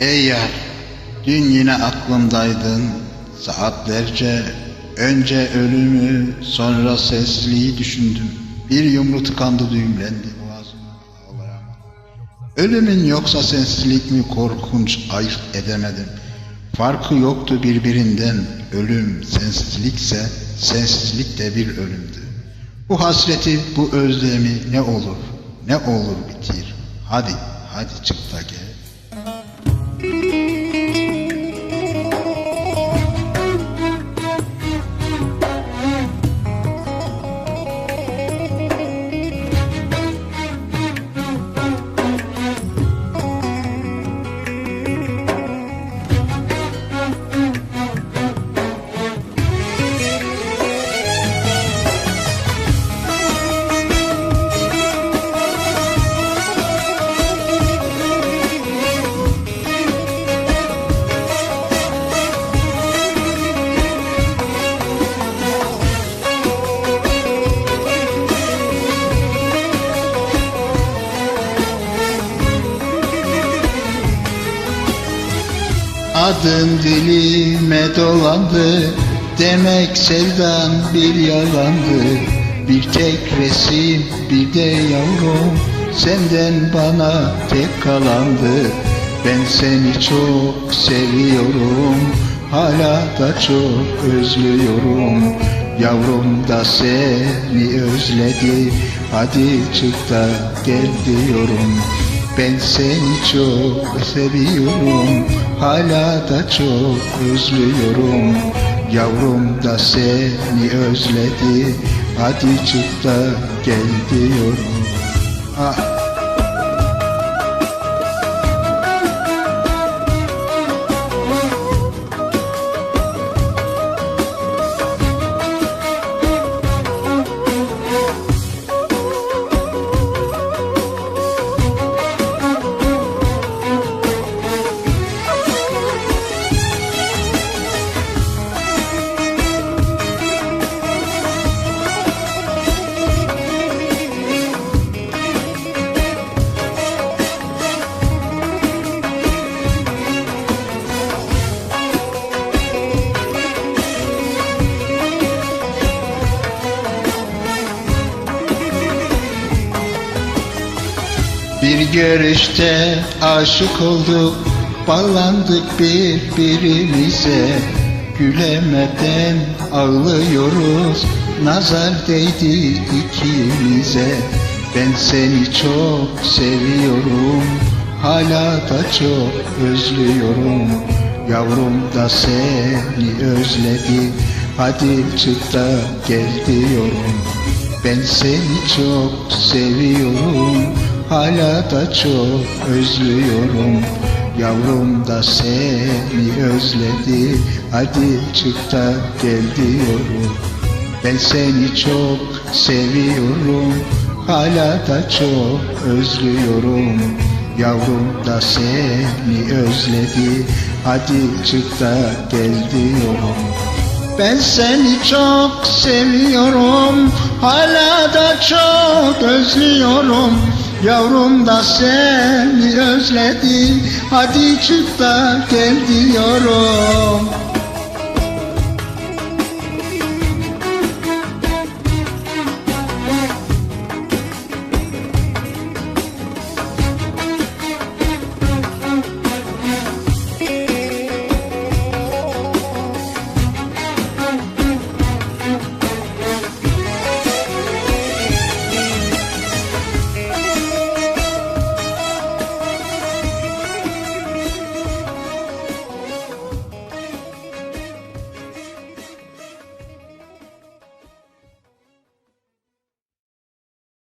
Ey yar, dün yine aklımdaydın saatlerce. Önce ölümü, sonra sesliği düşündüm. Bir yumru tıkandı düğümlendi boğazıma. Ölümün yoksa sensizlik mi korkunç ayırt edemedim. Farkı yoktu birbirinden ölüm sensizlikse sensizlik de bir ölümdü. Bu hasreti, bu özlemi ne olur, ne olur bitir. Hadi, hadi çık da gel. Adın dilime dolandı Demek sevdan bir yalandı. Bir tek resim bir de yavrum Senden bana tek kalandı. Ben seni çok seviyorum Hala da çok özlüyorum. Yavrum da seni özledi Hadi çık da gel diyorum ben seni çok seviyorum Hala da çok özlüyorum. Yavrum da seni özledi Hadi çık da gel diyorum. Ah Bir görüşte aşık olduk Bağlandık birbirimize. Gülemeden ağlıyoruz Nazar değdi ikimize. Ben seni çok seviyorum Hala da çok özlüyorum. Yavrum da seni özledi Hadi çık da gel diyorum. Ben seni çok seviyorum Hala da çok özlüyorum. Yavrum da seni özledi. Hadi çık da gel diyorum. Ben seni çok seviyorum. Hala da çok özlüyorum. Yavrum da seni özledi. Hadi çık da gel diyorum. Ben seni çok seviyorum. Hala da çok özlüyorum Yavrum da seni özledi. Hadi çık da gel diyorum